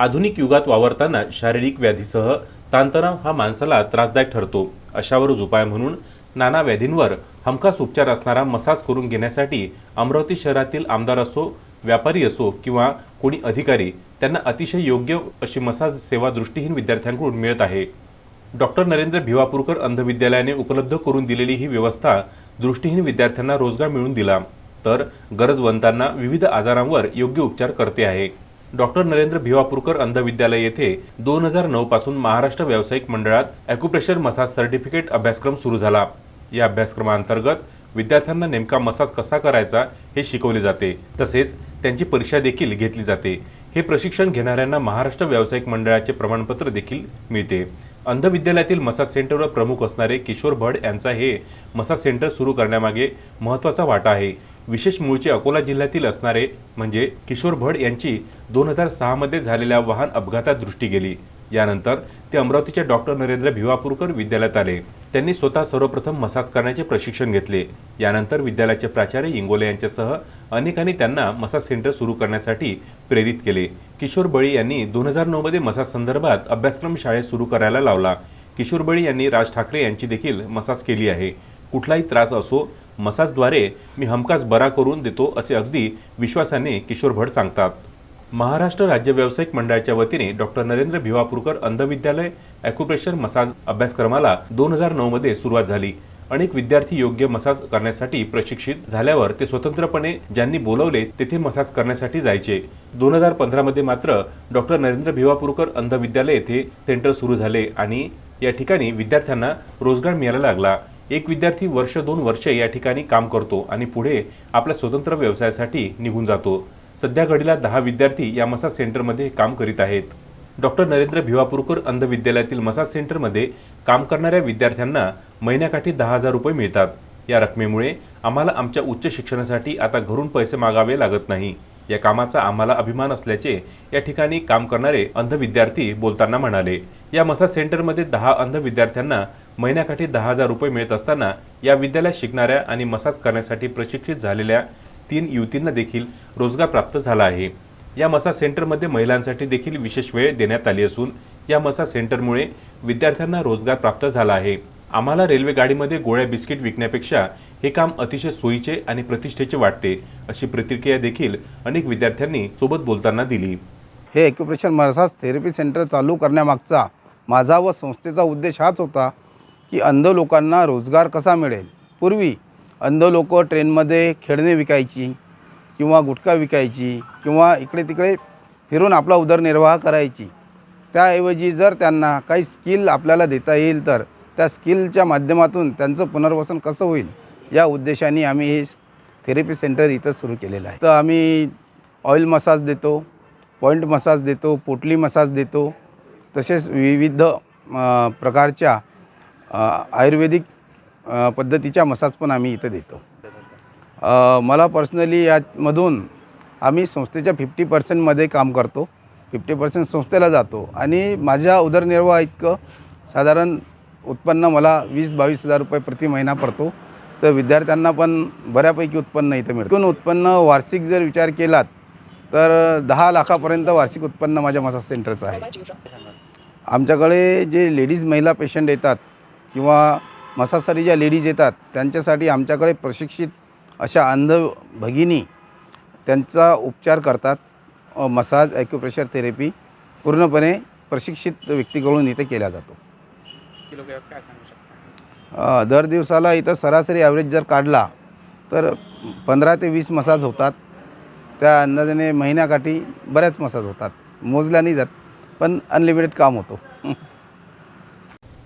आधुनिक युगात वावरताना शारीरिक व्याधीसह ताणतणाव हा माणसाला त्रासदायक ठरतो. अशावरच उपाय म्हणून नाना व्याधींवर हमखास उपचार असणारा मसाज करून घेण्यासाठी अमरावती शहरातील आमदार असो व्यापारी असो किंवा कोणी अधिकारी त्यांना अतिशय योग्य अशी मसाज सेवा दृष्टीहीन विद्यार्थ्यांकडून मिळत आहे. डॉक्टर नरेंद्र भिवापूरकर अंध विद्यालयाने उपलब्ध करून दिलेली ही व्यवस्था दृष्टीहीन विद्यार्थ्यांना रोजगार मिळून दिला तर गरजवंतांना विविध आजारांवर योग्य उपचार करते आहे. डॉक्टर नरेंद्र भिवापूरकर अंध विद्यालय येथे दोन हजार नऊ पासून महाराष्ट्र व्यावसायिक मंडळात ॲक्युप्रेशर मसाज सर्टिफिकेट अभ्यासक्रम सुरू झाला. या अभ्यासक्रमांतर्गत विद्यार्थ्यांना नेमका मसाज कसा करायचा हे शिकवले जाते. तसेच त्यांची परीक्षा देखील घेतली जाते. हे प्रशिक्षण घेणाऱ्यांना महाराष्ट्र व्यावसायिक मंडळाचे प्रमाणपत्र देखील मिळते. अंध विद्यालयातील मसाज सेंटरवर प्रमुख असणारे किशोर भड यांचा हे मसाज सेंटर सुरू करण्यामागे महत्त्वाचा वाटा आहे. विशेष मूळचे अकोला जिल्ह्यातील असणारे म्हणजे किशोर भड यांची दोन हजार सहामध्ये झालेल्या वाहन अपघातात दृष्टी गेली. यानंतर ते अमरावतीच्या डॉक्टर नरेंद्र भिवापूरकर विद्यालयात आले. त्यांनी स्वतः सर्वप्रथम मसाज करण्याचे प्रशिक्षण घेतले. यानंतर विद्यालयाचे प्राचार्य इंगोले यांच्यासह अनेकांनी त्यांना मसाज सेंटर सुरू करण्यासाठी प्रेरित केले. किशोर बळी यांनी दोन हजार नऊमध्ये मसाज संदर्भात अभ्यासक्रम शाळेत सुरू करायला लावला. किशोर बळी यांनी राज ठाकरे यांची देखील मसाज केली आहे. कुठलाही त्रास असो मसाजद्वारे मी हमखास बरा करून देतो असे अगदी विश्वासाने किशोर भट सांगतात. महाराष्ट्र राज्य व्यावसायिक मंडळाच्या वतीने डॉक्टर नरेंद्र भिवापूरकर अंधविद्यालय ॲक्युप्रेशर मसाज अभ्यासक्रमाला दोन हजार नऊमध्ये सुरुवात झाली. अनेक विद्यार्थी योग्य मसाज करण्यासाठी प्रशिक्षित झाल्यावर ते स्वतंत्रपणे ज्यांनी बोलवले तेथे मसाज करण्यासाठी जायचे. दोन हजार पंधरामध्ये मात्र डॉक्टर नरेंद्र भिवापूरकर अंधविद्यालय येथे सेंटर सुरू झाले आणि या ठिकाणी विद्यार्थ्यांना रोजगार मिळायला लागला. एक विद्यार्थी वर्ष दोन वर्षे या ठिकाणी काम करतो आणि पुढे आपल्या स्वतंत्र व्यवसायासाठी निघून जातो. सध्या घडीला दहा विद्यार्थी या मसाज सेंटरमध्ये काम करीत आहेत. डॉक्टर नरेंद्र भिवापूरकर अंध विद्यालयातील मसाज सेंटरमध्ये काम करणाऱ्या विद्यार्थ्यांना महिन्याकाठी दहा हजार रुपये मिळतात. या रकमेमुळे आम्हाला आमच्या उच्च शिक्षणासाठी आता घरून पैसे मागावे लागत नाही. या कामाचा आम्हाला अभिमान असल्याचे या ठिकाणी काम करणारे अंध विद्यार्थी बोलताना म्हणाले. या मसाज सेंटरमध्ये दहा अंध विद्यार्थ्यांना महिन्याकाठी दहा हजार रुपये मिळत असताना या विद्यालयात शिकणाऱ्या आणि मसाज करण्यासाठी प्रशिक्षित झालेल्या तीन युवतींना देखील रोजगार प्राप्त झाला आहे. या मसाज सेंटरमध्ये महिलांसाठी देखील विशेष वेळ देण्यात आली असून या मसाज सेंटरमुळे विद्यार्थ्यांना रोजगार प्राप्त झाला आहे. आम्हाला रेल्वे गाडीमध्ये गोळ्या बिस्किट विकण्यापेक्षा हे काम अतिशय सोयीचे आणि प्रतिष्ठेचे वाटते अशी प्रतिक्रिया देखील अनेक विद्यार्थ्यांनी सोबत बोलताना दिली. हे ॲक्युप्रेशर मसाज थेरपी सेंटर चालू करण्यामागचा माझा व संस्थेचा उद्देश हाच होता. की अंध लोकांना रोजगार कसा मिळेल? पूर्वी अंध लोक ट्रेनमध्ये खेळणे विकायची किंवा गुटखा विकायची किंवा इकडे तिकडे फिरून आपला उदरनिर्वाह करायची. त्याऐवजी जर त्यांना काही स्किल आपल्याला देता येईल तर त्या स्किलच्या माध्यमातून त्यांचं पुनर्वसन कसं होईल? या उद्देशाने आम्ही हे थेरपी सेंटर इथं सुरू केलेलं आहे. तर आम्ही ऑइल मसाज देतो पॉईंट मसाज देतो पोटली मसाज देतो तसेच विविध प्रकारच्या आयुर्वेदिक पद्धतीच्या मसाज पण आम्ही इथं देतो. मला पर्सनली यामधून आम्ही संस्थेच्या फिफ्टी पर्सेंटमध्ये काम करतो. फिफ्टी पर्सेंट संस्थेला जातो. आणि माझ्या उदरनिर्वाह इतकं साधारण उत्पन्न मला वीस बावीस हजार रुपये प्रति महिना पडतो. तर विद्यार्थ्यांना पण बऱ्यापैकी उत्पन्न इथं मिळतं. एकूण उत्पन्न वार्षिक जर विचार केलात तर दहा लाखापर्यंत वार्षिक उत्पन्न माझ्या मसाज सेंटरचं आहे. आमच्याकडे जे लेडीज महिला पेशंट येतात किंवा मसाजसाठी ज्या लेडीज येतात त्यांच्यासाठी आमच्याकडे प्रशिक्षित अशा अंध भगिनी त्यांचा उपचार करतात. मसाज ॲक्युप्रेशर थेरपी पूर्णपणे प्रशिक्षित व्यक्तीकडून इथे केला जातो. दर दिवसाला इथं सरासरी ॲव्हरेज जर काढला तर पंधरा ते वीस मसाज होतात. त्या अंदाजाने महिन्याकाठी बऱ्याच मसाज होतात. मोजल्या नाही जात पण अनलिमिटेड काम होतो.